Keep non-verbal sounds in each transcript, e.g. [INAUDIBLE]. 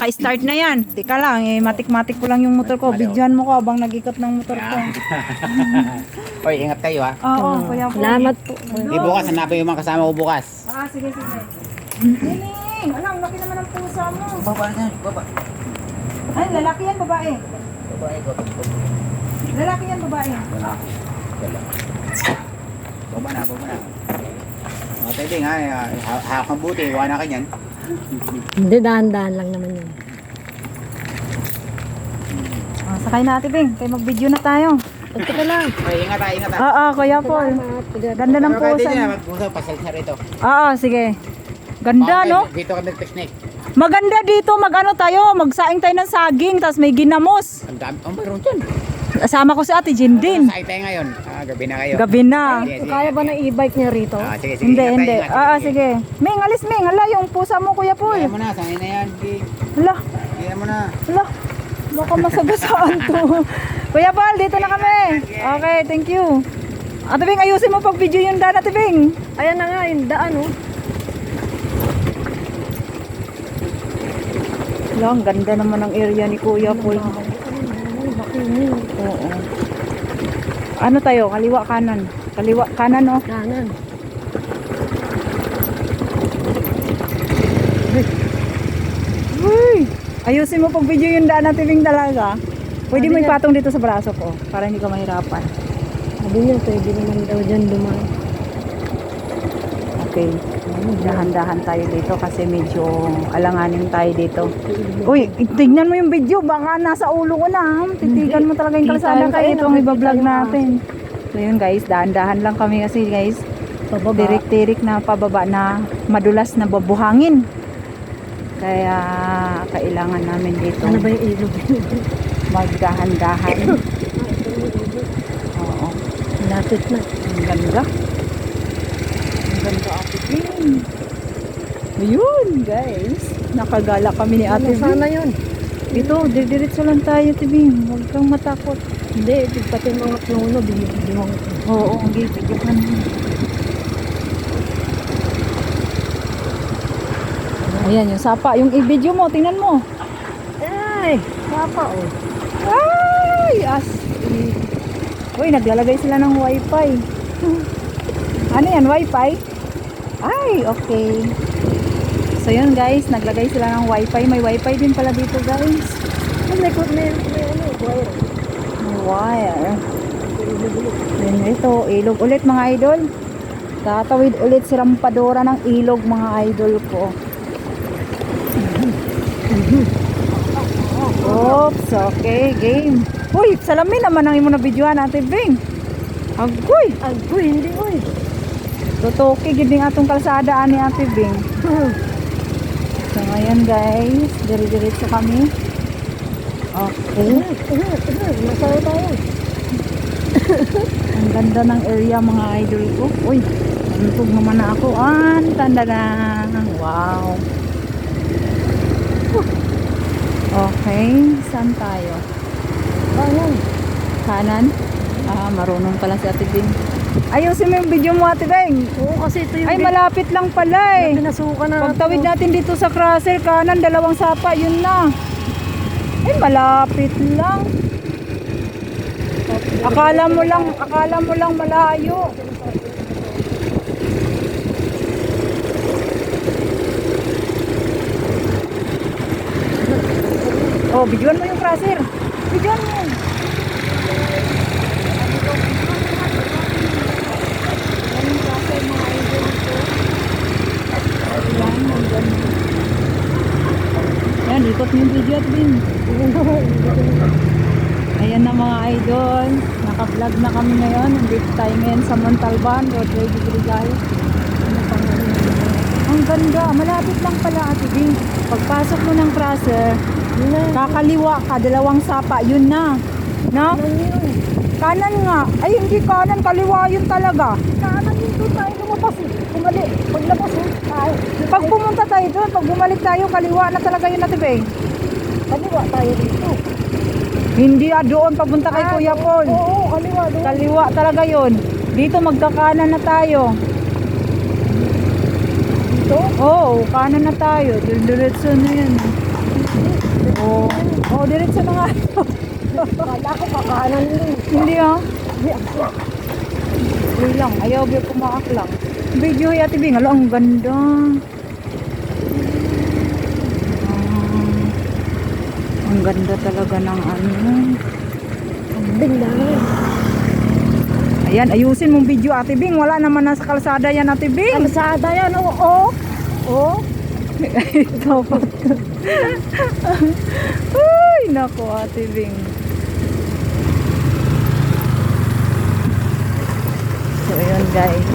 naka-start na yan. Teka lang, eh, matik-matik ko lang yung motor ko. Bidyan mo ko habang nag-ikot ng motor ko. [LAUGHS] Oy, ingat kayo ha. Oo, kuya po. Salamat po. Di bukas, hanapin yung mga kasama ko bukas. Ah, sige, sige. Nining, alam, laki naman ang pusa mo. Baba na, baba. Ay, lalaki yan, babae. Babae ko. Lalaki yan, babae. Wala. Wala. Baba na, baba na. Mga tayo ha, ha- hawak ang buti, iwanan ka niyan. Hindi, dahan-dahan lang naman yun. Ah, sakay na, Ate Bing. Kaya mag-video na tayo. At ka lang. Oy, ingat ha, ingat ha. Oo, Kuya Paul. Ganda ng Pero kahit pusa. din na, mag-usap, pasal siya rito. Oo, sige. Ganda, Okay, no? Dito ka nag-technique. Maganda dito, mag-ano tayo, magsaing tayo ng saging, tapos may ginamos. Ang dami, oh, mayroon dyan. Kasama ko si Ate Jean din. Saan tayo ngayon? Ah, gabi na kayo. Gabi na. Sige, sige. Kaya ba ng e-bike niya rito? Ah, sige, sige. Hindi, hindi. Ah, ah, sige. Ming, alis Ming. Hala, yung pusa mo, Kuya Kaya Paul. mo na, sanay na yan. Hala, Kaya mo na. hala. Baka masagasaan to. [LAUGHS] Kuya Paul, dito na kami. Okay, thank you. Ate Bing, ayusin mo pag video yung daan, Ate Bing. Ayan na nga, yung daan oh. Hala, ang ganda naman ng area ni Kuya Paul. Bakini. Oo. Ano tayo? Kaliwa kanan. Kaliwa kanan, oh. Kanan. Uy! Ayusin mo pag video yung daan natin Bing talaga. Pwede mo ipatong dito sa braso ko para hindi ka mahirapan. Sabi niya, pwede naman daw dyan dumaan. Okay. Dahan-dahan tayo dito kasi medyo alanganin tayo dito. Uy, tignan mo yung video. Baka nasa ulo ko na. ha? Titigan mo talaga yung kalsada kaya itong nakikita ibablog natin. So yun guys, dahan-dahan lang kami kasi guys. Tirik-tirik na pababa na madulas na babuhangin. Kaya kailangan namin dito Ano ba yung ilog? magdahan-dahan. [COUGHS] Oo. Lapit na. Ang ganda. Ganda Ate Bing. Ayun guys. Nakagala kami ni Ate Ano sana Bing. yun? Dito, didiretso lang tayo Ate Bing. Huwag kang matakot. Hindi, pati mga puno, binibigyan ko. Oo, ang gigigyan mo. Ayan yung sapa. Yung i-video mo, tingnan mo. Ay, papa oh. Ay! As Uy, naglalagay sila ng wifi. ano yan, wifi? Ay, okay. So yun guys, naglagay sila ng wifi. May wifi din pala dito guys. Ay, may, may, may ano, wire. May wire. Yun ito, ilog ulit mga idol. Tatawid ulit si Rampadora ng ilog mga idol ko. Oops, okay, game. Uy, salamin naman ang imo na videoan natin, Bing. Agoy, Agoy, hindi oy. Tutuki gid ning atong kalsada ani Ate Bing. So ngayon guys, dire-diretso kami. Okay. Masaya tayo. Ang ganda ng area mga idol ko. Uy, nantog naman na ako. An, tanda na. Wow. Okay, saan tayo? Kanan. Kanan? Ah, marunong pala si Ate Bing. Ayusin mo yung video mo Ate Bing. Oo, kasi ito yung Ay, malapit lang pala eh. pinasukan na Pagtawid natin dito sa crosser, kanan, dalawang sapa, yun na. Ay, malapit lang. Akala mo lang, akala mo lang malayo. Oh, bidyoan mo yung crosser. Bidyoan mo. Yan yung crosser, mga idol ko. Ayan, nandyan. Yan, ikot mo yung video at din. Ayan na mga idol. Naka-vlog na kami ngayon. Nandito tayo ngayon sa Montalban, Road Ready Brigay. Ano Ang ganda. Malapit lang pala Ate Bing. Pagpasok mo ng crosser, kakaliwa ka, dalawang sapa, yun na. No? Kanan nga. Ay, hindi kanan, kaliwa yun talaga. Kanan dito tayo lumabas eh. Kumali. Paglabas eh. Ay, Pag pumunta tayo doon, pag bumalik tayo, kaliwa na talaga yun Ate Bing. kaliwa tayo dito. Hindi ah, doon papunta kay Ah, Kuya oo, Paul. Oo, kaliwa doon. Kaliwa talaga yon. Dito magkakanan na tayo. Dito. Oo, kanan na tayo. Diretso na yan. O, diretso na nga. [LAUGHS] Kala ko kakanan din. Hindi ah. Hindi ako. Hindi lang. Ayaw biya pumaak lang. Video ay ate Bing. Alo, ang ganda. Ah, ang ganda talaga ng ano. Bigla. Ayan, ayusin mong video ate Bing. Wala naman nasa kalsada yan ate Bing. Kalsada yan, oo. Oo. Ikaw pa. Ay, [LAUGHS] nako ate Bing. So, ayun guys.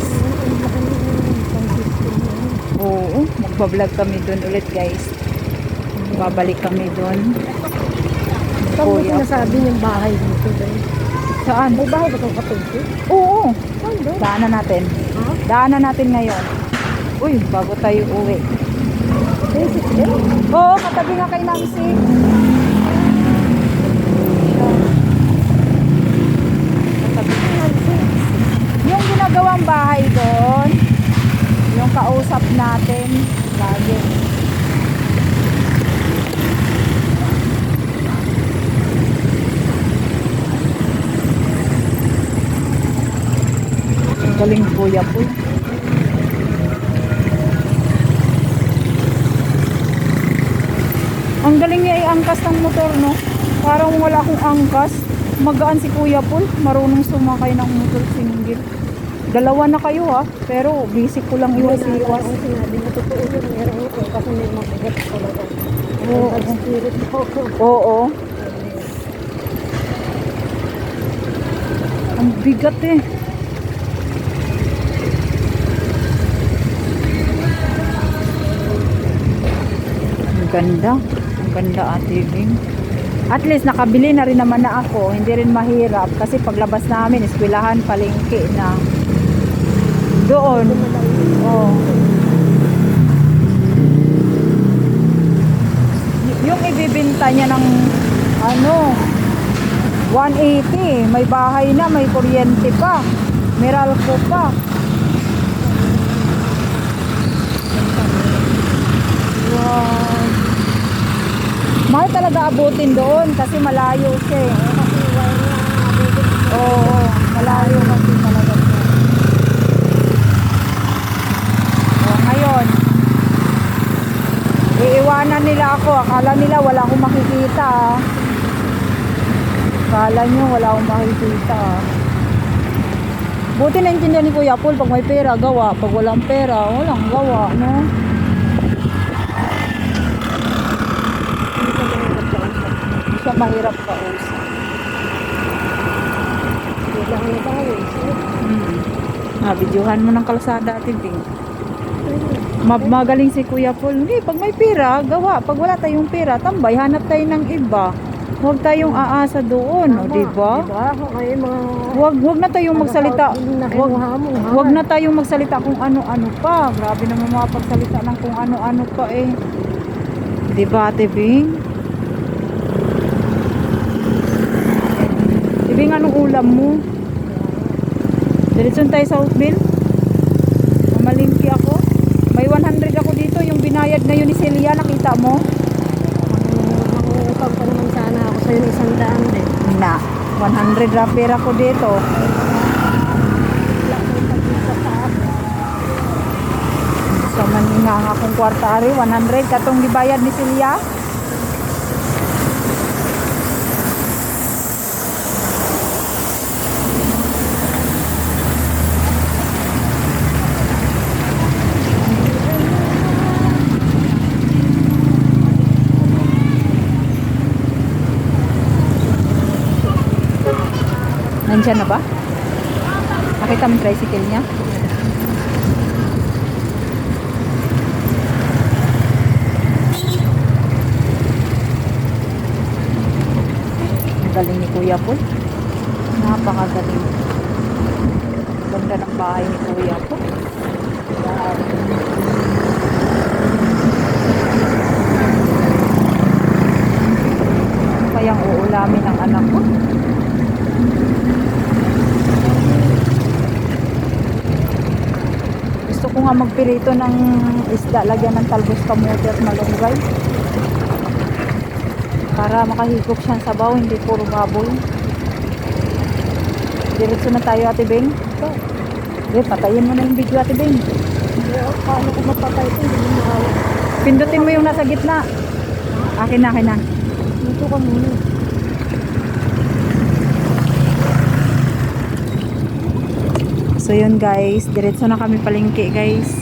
Oo, magbablog kami doon ulit guys. Babalik kami doon. Saan mo sinasabi yung bahay dito, Ben? Saan? May bahay ba itong katulpo? Oo, daanan natin. Ha? Daanan natin ngayon. Uy, bago tayo uwi. Basic din. Oo, katabi nga kay Nancy. Katabi kay Nancy. Ginagawang bahay doon, yung kausap natin, lagi. Galing kuya po. Ang galing niya i-angkas ng motor, no? Parang wala akong angkas. Magaan si Kuya Paul. Marunong sumakay ng motor single. Dalawa na kayo ha. Pero basic ko lang iwas-iwas. Ang sinabi mo, totoo yun. Meron ko kasi may mabigat talaga. Oo. Ang spirit ko. Oo. Ang bigat eh. Ang ganda. Ang ganda ate Bing. At least nakabili na rin naman na ako. Hindi rin mahirap. Kasi paglabas namin, eskwelahan, palengke na. Doon. Oh. Yung ibibinta niya ng ano 180 may bahay na may kuryente pa Meralco pa wow mahal talaga abutin doon kasi malayo siya eh. oo malayo kasi talaga siya oh, ngayon iiwanan nila ako akala nila wala akong makikita. Akala nyo wala akong makikita. Buti naintindihan ni Kuya Paul, pag may pera, gawa. Pag walang pera, walang gawa, no? Siya mahirap ka usap. Kailangan na tayo. Hmm. Videohan mo ng kalsada, Ate Bing. Ma- magaling si Kuya Paul. Hindi, pag may pera, gawa. Pag wala tayong pera, tambay, hanap tayo ng iba. Huwag tayong aasa doon, di ba? Diba? Mga... Huwag huwag na tayong magsalita. Huwag Huwag na tayong magsalita kung ano-ano pa. Grabe naman mga pagsalita ng kung ano-ano pa eh. Di ba, Ate Bing? Ate Bing, anong ulam mo? Diretson tayo sa Oakville? Mamalingki ako. 100 ako dito. Yung binayad na yun ni Celia, nakita mo? Mangungutang pa naman sana ako sa'yo ng isang daan din. Na. 100 na pera ko dito. Wala akong pagkita sa akin. Sa man nga ang akong kwarta ari, 100 katong gibayad ni Celia. Nandiyan na ba? Nakita mo tricycle niya? Galing ni Kuya Paul. Napakagaling. Ganda ng bahay ni Kuya. Grabe. Ano kayang uulamin ng anak ko? Gusto ko nga magpirito ng isda, lagyan ng talbos kamote at malunggay. Para makahigop siya sa sabaw, hindi puro baboy. Diretso na tayo, Ate Beng. Ito. Patayin mo na yung video, Ate Beng. Hindi, oh, paano ko mapatay ito? Hindi mo. Pindutin mo yung nasa gitna. Akin na, akin na. Dito ka muna. So yun guys, diretso na kami palengke guys.